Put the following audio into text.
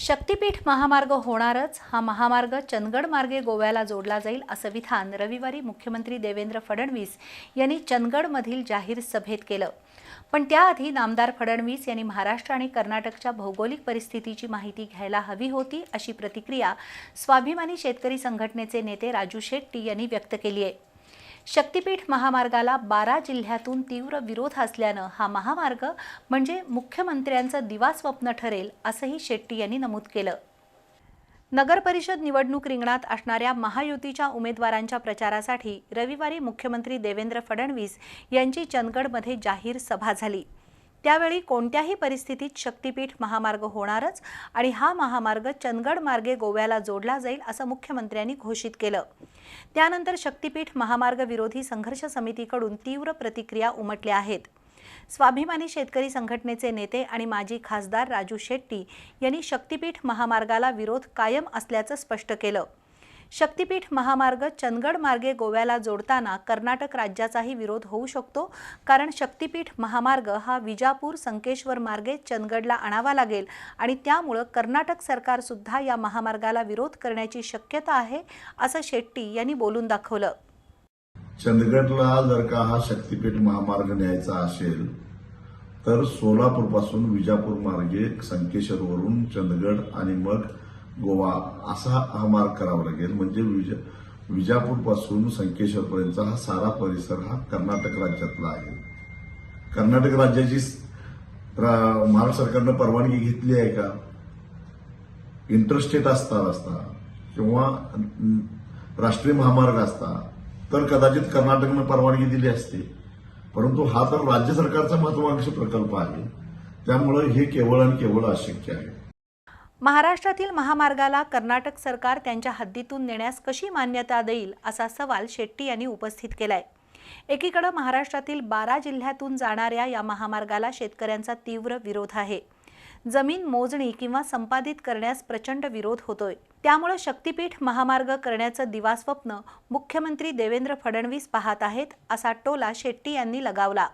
शक्तीपीठ महामार्ग होणारच हा महामार्ग चंदगड मार्गे गोव्याला जोडला जाईल असं विधान रविवारी मुख्यमंत्री देवेंद्र फडणवीस यांनी चंदगडमधील जाहीर सभेत केलं. पण त्याआधी नामदार फडणवीस यांनी महाराष्ट्र आणि कर्नाटकच्या भौगोलिक परिस्थितीची माहिती घ्यायला हवी होती अशी प्रतिक्रिया स्वाभिमानी शेतकरी संघटनेचे नेते राजू शेट्टी यांनी व्यक्त केली आहे. शक्तीपीठ महामार्गाला बारा जिल्ह्यातून तीव्र विरोध असल्यानं हा महामार्ग म्हणजे मुख्यमंत्र्यांचं दिवास्वप्न ठरेल असंही शेट्टी यांनी नमूद केलं. नगर परिषद निवडणूक रिंगणात असणाऱ्या महायुतीच्या उमेदवारांच्या प्रचारासाठी रविवारी मुख्यमंत्री देवेंद्र फडणवीस यांची चंदगडमध्ये जाहीर सभा झाली. त्यावेळी कोणत्याही परिस्थितीत शक्तीपीठ महामार्ग होणारच आणि हा महामार्ग चंदगड मार्गे गोव्याला जोडला जाईल असं मुख्यमंत्र्यांनी घोषित केलं. त्यानंतर शक्तीपीठ महामार्ग विरोधी संघर्ष समितीकडून तीव्र प्रतिक्रिया उमटल्या आहेत. स्वाभिमानी शेतकरी संघटनेचे नेते आणि माजी खासदार राजू शेट्टी यांनी शक्तीपीठ महामार्गाला विरोध कायम असल्याचं स्पष्ट केलं. शक्तीपीठ महामार्ग चंदगड मार्गे गोव्याला जोडताना कर्नाटक राज्याचाही विरोध होऊ शकतो कारण शक्तीपीठ महामार्ग हा विजापूर संकेश्वर मार्गे चंदगडला आणावा लागेल आणि त्यामुळं कर्नाटक सरकारसुद्धा या महामार्गाला विरोध करण्याची शक्यता आहे असं शेट्टी यांनी बोलून दाखवलं. चंदगडला जर का हा शक्तीपीठ महामार्ग न्यायचा असेल तर सोलापूरपासून विजापूर मार्गे संकेश्वरवरून चंदगड आणि मग गोवा असा हा मार्ग करावा लागेल. म्हणजे विज विजापूरपासून संकेश्वरपर्यंतचा हा सारा परिसर हा कर्नाटक राज्यातला आहे. कर्नाटक राज्याची रा- महाराष्ट्र सरकारनं परवानगी घेतली आहे का? इंटरस्टेट असता रस्ता किंवा राष्ट्रीय महामार्ग असता तर कदाचित कर्नाटकनं परवानगी दिली असते. परंतु हा तर राज्य सरकारचा महत्वाकांक्षी प्रकल्प आहे. त्यामुळे हे केवळ आणि केवळ अशक्य आहे. महाराष्ट्रातील महामार्गाला कर्नाटक सरकार त्यांच्या हद्दीतून नेण्यास कशी मान्यता देईल असा सवाल शेट्टी यांनी उपस्थित केलाय. एकीकडे महाराष्ट्रातील बारा जिल्ह्यातून जाणाऱ्या या महामार्गाला शेतकऱ्यांचा तीव्र विरोध आहे. जमीन मोजणी किंवा संपादित करण्यास प्रचंड विरोध होतोय. त्यामुळे शक्तीपीठ महामार्ग करण्याचं दिवास्वप्न मुख्यमंत्री देवेंद्र फडणवीस पाहत आहेत असा टोला शेट्टी यांनी लगावला.